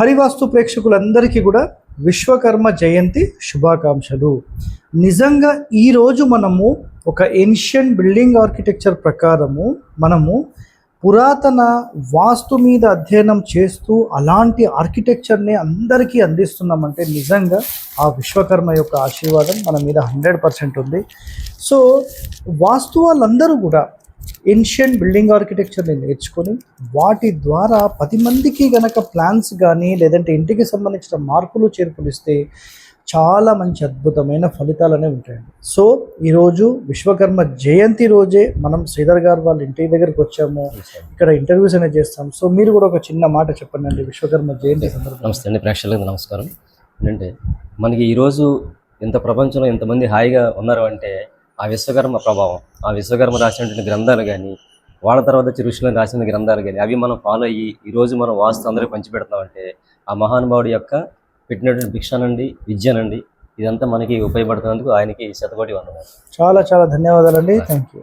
హరివాస్తు ప్రేక్షకులందరికీ కూడా విశ్వకర్మ జయంతి శుభాకాంక్షలు. నిజంగా ఈరోజు మనము ఒక ఏన్షియన్ బిల్డింగ్ ఆర్కిటెక్చర్ ప్రకారము మనము పురాతన వాస్తు మీద అధ్యయనం చేస్తూ అలాంటి ఆర్కిటెక్చర్ని అందరికీ అందిస్తున్నామంటే నిజంగా ఆ విశ్వకర్మ యొక్క ఆశీర్వాదం మన మీద హండ్రెడ్ పర్సెంట్ ఉంది. సో వాస్తు వాళ్ళందరూ కూడా ఏన్షియన్ బిల్డింగ్ ఆర్కిటెక్చర్ని నేర్చుకొని వాటి ద్వారా పది మందికి గనక ప్లాన్స్ కానీ లేదంటే ఇంటికి సంబంధించిన మార్పులు చేర్పులు ఇస్తే చాలా మంచి అద్భుతమైన ఫలితాలు అనేవి ఉంటాయండి. సో ఈరోజు విశ్వకర్మ జయంతి రోజే మనం శ్రీధర్ గారు వాళ్ళ ఇంటి దగ్గరికి వచ్చాము. ఇక్కడ ఇంటర్వ్యూస్ అనేది చేస్తాం. సో మీరు కూడా ఒక చిన్న మాట చెప్పండి అండి విశ్వకర్మ జయంతి సందర్భంగా. నమస్తే అండి. ప్రేక్షకులకు నమస్కారం. ఏంటంటే మనకి ఈరోజు ఇంత ప్రపంచంలో ఇంతమంది హాయిగా ఉన్నారు అంటే ఆ విశ్వకర్మ ప్రభావం ఆ విశ్వకర్మ రాసినటువంటి గ్రంథాలు కానీ వాళ్ళ తర్వాత వచ్చి ఋషులను రాసిన గ్రంథాలు కానీ అవి మనం ఫాలో అయ్యి ఈరోజు మనం వాస్తు అందరికీ పంచిపెడతామంటే ఆ మహానుభావుడి యొక్క పెట్టినటువంటి భిక్షానండి విద్యనండి ఇదంతా మనకి ఉపయోగపడుతున్నందుకు ఆయనకి శతకోటి వందనాలు. చాలా చాలా ధన్యవాదాలండి. Thank you